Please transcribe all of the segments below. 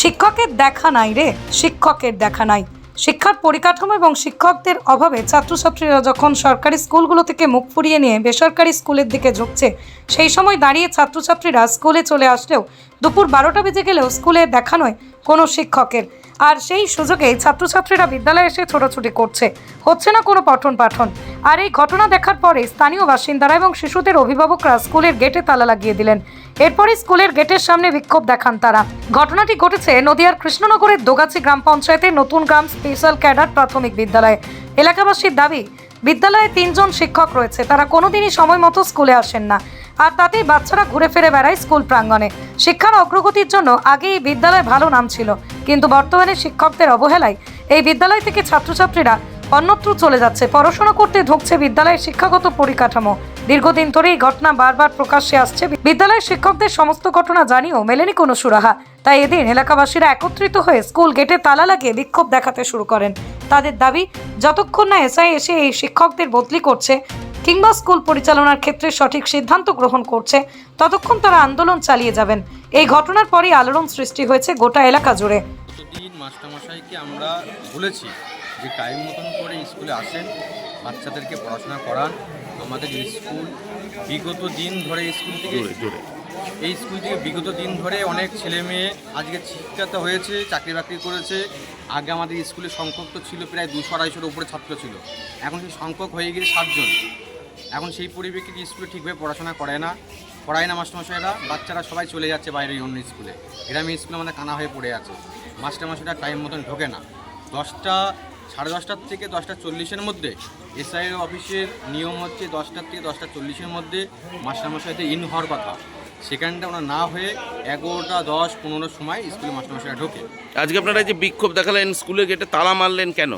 শিক্ষকের দেখা নাই রে শিক্ষকের দেখা নাই। শিক্ষার পরিকাঠামো এবং শিক্ষকদের অভাবে ছাত্রছাত্রীরা যখন সরকারি স্কুলগুলো থেকে মুখ ফুরিয়ে নিয়ে বেসরকারি স্কুলের দিকে ঝুঁকছে, সেই সময় দাঁড়িয়ে ছাত্রছাত্রীরা স্কুলে চলে আসলেও দুপুর বারোটা বেজে গেলেও স্কুলে দেখা নয় কোনো শিক্ষকের। আর সেই সুযোগে ছাত্রছাত্রীরা বিদ্যালয়ে এসে ছোটাছুটি করছে। হচ্ছে না কোনো পঠন পাঠন। আর এই ঘটনা দেখার পরে স্থানীয় বাসিন্দারা এবং শিশুদের অভিভাবকরা স্কুলের গেটে তালা লাগিয়ে দিলেন। এরপরই স্কুলের গেটের সামনে বিক্ষোভ দেখান তারা। ঘটনাটি ঘটেছে নদিয়ার কৃষ্ণনগরের দোগাছি গ্রাম পঞ্চায়েতের নতুন গ্রাম স্পেশাল ক্যাডার প্রাথমিক বিদ্যালয়ে। এলাকাবাসীর দাবি, বিদ্যালয়ে তিনজন শিক্ষক রয়েছে, তারা কোনোদিনই সময় মতো স্কুলে আসেন না। আর তাতেই বাচ্চারা ঘুরে ফিরে বেড়ায় স্কুল প্রাঙ্গণে। শিক্ষার অগ্রগতির জন্য আগে এই বিদ্যালয়ে ভালো নাম ছিল, কিন্তু বর্তমানে শিক্ষকদের অবহেলায় এই বিদ্যালয় থেকে ছাত্রছাত্রীরা অন্যত্র চলে যাচ্ছে। পড়াশোনা করতে ঢুকছে বিদ্যালয়ের শিক্ষাগত পরিকাঠামো। দীর্ঘদিন ধরে এই ঘটনা বারবার প্রকাশ্যে আসছে। বিদ্যালয়ের শিক্ষকদের সমস্ত ঘটনা জানিয়েও মেলেনি কোনো সুরাহা। তাই এদিন এলাকাবাসীরা একত্রিত হয়ে স্কুল গেটে তালা লাগিয়ে বিক্ষোভ দেখাতে শুরু করেন। তাদের দাবি, যতক্ষণ না এসআই এসে এই শিক্ষকদের বদলি করছে কিংবা স্কুল পরিচালনার ক্ষেত্রে সঠিক সিদ্ধান্ত গ্রহণ করছে, ততক্ষণ তারা আন্দোলন চালিয়ে যাবেন। এই ঘটনার পরই আলোড়ন সৃষ্টি হয়েছে গোটা এলাকা জুড়ে। মাস্টারমশাইকে আমরা বলেছি যে টাইম মতন করে স্কুলে আসেন, বাচ্চাদেরকে পড়াশোনা করান। আমাদের স্কুল বিগত দিন ধরে স্কুল থেকে এই স্কুল থেকে বিগত দিন ধরে অনেক ছেলে মেয়ে আজকে শিক্ষিত হয়েছে চাকরি বাকরি করেছে। আগে আমাদের স্কুলে সংখ্যক তো ছিল প্রায় দুশো আড়াইশোর উপরে ছাত্র ছিল। এখন সেই সংখ্যক হয়ে গিয়ে সাতজন। এখন সেই পরিপ্রেক্ষিতে স্কুলে ঠিকভাবে পড়াশোনা করে না। পড়ায় না মাস্টারমশাইরা বাচ্চারা সবাই চলে যাচ্ছে বাইরে অন্য স্কুলে। গ্রামে স্কুলে আমাদের কানা হয়ে পড়ে আছে। মাস্টারমশাইরা টাইম মতন ঢোকে না। দশটা সাড়ে দশটার থেকে দশটা চল্লিশের মধ্যে। এসআই অফিসের নিয়ম হচ্ছে দশটার থেকে দশটা চল্লিশের মধ্যে মাস্টারমশাইতে ইন হওয়ার কথা। সেখানটা ওনার না হয়ে এগারোটা, দশ পনেরো সময় স্কুলে মাস্টারমশাইরা ঢোকে। আজকে আপনারা যে বিক্ষোভ দেখালেন স্কুলে গেটে তালা মারলেন কেন?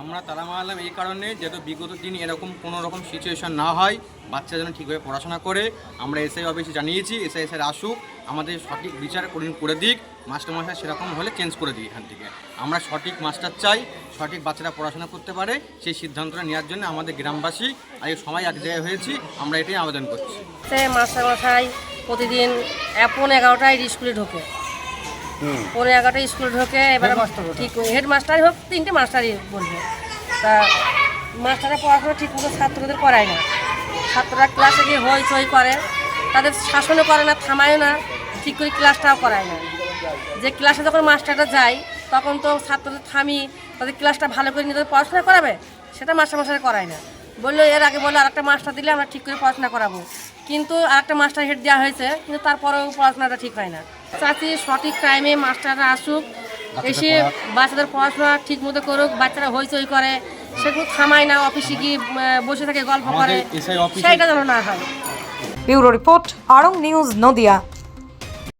আমরা তারা মারলাম এই কারণে যেহেতু বিগত দিন এরকম কোনো রকম সিচুয়েশন না হয়, বাচ্চা যেন ঠিকভাবে পড়াশোনা করে, আমরা এসআই অফিসে জানিয়েছি এসআই স্যার আসুক, আমাদের সঠিক বিচার করে দিক, মাস্টারমশাই সেরকম হলে চেঞ্জ করে দিই এখান থেকে। আমরা সঠিক মাস্টার চাই, সঠিক বাচ্চারা পড়াশোনা করতে পারে, সেই সিদ্ধান্তটা নেওয়ার জন্য আমাদের গ্রামবাসী আজকে সবাই এক জায়গায় হয়েছি, আমরা এটাই আবেদন করছি। মাস্টারমশাই প্রতিদিন এখন এগারোটায় স্কুলে ঢোকে। পৌনে এগারোটায় স্কুলে ঢোকে এবার ঠিক হেডমাস্টারই হোক তিনটে মাস্টারই বলবে। তা মাস্টাররা পড়াশোনা ঠিক মতো ছাত্রদের করায় না। ছাত্ররা ক্লাসে গিয়ে হই চই করে। তাদের শাসনও করে না থামায়ও না ঠিক করে ক্লাসটাও করায় না। যে ক্লাসে যখন মাস্টারটা যায় তখন তো ছাত্রদের থামি তাদের ক্লাসটা ভালো করে নিয়ে তাদের পড়াশোনা করাবে? সেটা মাস্টারমশাই করায় না। বলল এর আগে বলল আরেকটা মাস্টার দিলে আমরা ঠিক করে পড়াশোনা করাবো। কিন্তু আরেকটা মাস্টার হেড দেওয়া হয়েছে কিন্তু তারপরেও পড়াশোনাটা ঠিক হয় না। চাচ্ছি সঠিক টাইমে মাস্টাররা আসুক এসে বাচ্চাদের পড়াশোনা ঠিক মতো করুক বাচ্চারা হইচই করে সেগুলো থামায় না অফিসে গিয়ে বসে থাকে গল্প করে সেটা যেন না হয়। ব্যুরো রিপোর্ট আরং নিউজ নদিয়া।